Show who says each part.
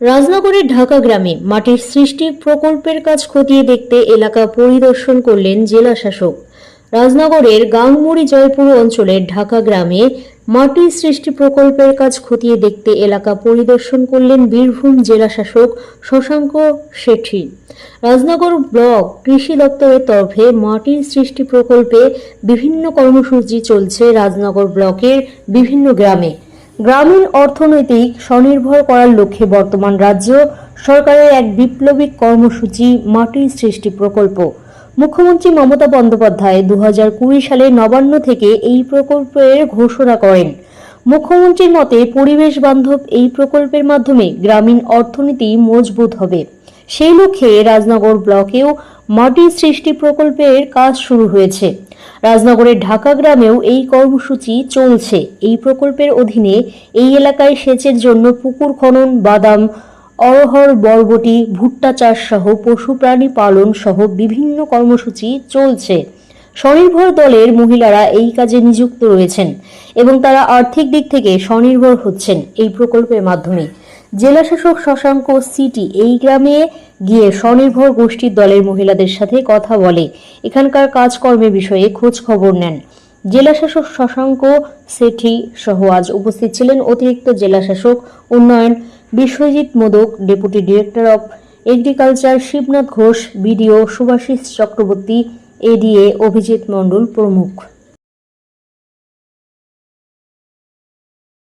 Speaker 1: রাজনগরের ঢাকা গ্রামে মাটির সৃষ্টি প্রকল্পের কাজ খতিয়ে দেখতে এলাকা পরিদর্শন করলেন জেলা শাসক। রাজনগরের গাংমুড়ি জয়পুর অঞ্চলের ঢাকা গ্রামে মাটির সৃষ্টি প্রকল্পের কাজ খতিয়ে দেখতে এলাকা পরিদর্শন করলেন বীরভূম জেলা শাসক শশাঙ্ক শেঠি। রাজনগর ব্লক কৃষি দপ্তরের তরফে মাটির সৃষ্টি প্রকল্পে বিভিন্ন কর্মসূচি চলছে রাজনগর ব্লকের বিভিন্ন গ্রামে। গ্রামীণ অর্থনৈতিক স্বনির্ভর করার লক্ষ্যে বর্তমান রাজ্য সরকারের এক বিপ্লবী কর্মসূচি মাটির সৃষ্টি প্রকল্প। মুখ্যমন্ত্রী মমতা বন্দ্যোপাধ্যায় দু সালে নবান্ন থেকে এই প্রকল্পের ঘোষণা করেন। মুখ্যমন্ত্রীর মতে, পরিবেশ বান্ধব এই প্রকল্পের মাধ্যমে গ্রামীণ অর্থনীতি মজবুত হবে। সেই লক্ষ্যে রাজনগর ব্লকেও মাটির সৃষ্টি প্রকল্পের কাজ শুরু হয়েছে। রাজনগরের ঢাকা গ্রামেও এই কর্মসূচি চলছে। এই প্রকল্পের অধীনে এই এলাকায় সেচের জন্য পুকুর খনন, বাদাম অরহর বরবটি, ভুট্টা চাষ সহ পশু প্রাণী পালন সহ বিভিন্ন কর্মসূচি চলছে। স্বনির্ভর দলের মহিলারা এই কাজে নিযুক্ত রয়েছেন এবং তারা আর্থিক দিক থেকে স্বনির্ভর হচ্ছেন এই প্রকল্পের মাধ্যমে। জেলাশাসক শশাঙ্ক সিটি এই গ্রামে গিয়ে স্বনির্ভর গোষ্ঠীর দলের মহিলাদের সাথে কথা বলে। এখানকার কাজকর্মের বিষয়ে খোঁজ খবর নেন। জেলাশাসক শশাঙ্ক সেঠি সহ আজ উপস্থিত ছিলেন অতিরিক্ত জেলাশাসক উন্নয়ন, Biswajit Modak, deputy director of agriculture Shibnath Ghosh, BDO Subhasis Chakraborty, ADA Abhijit Mondal প্রমুখ।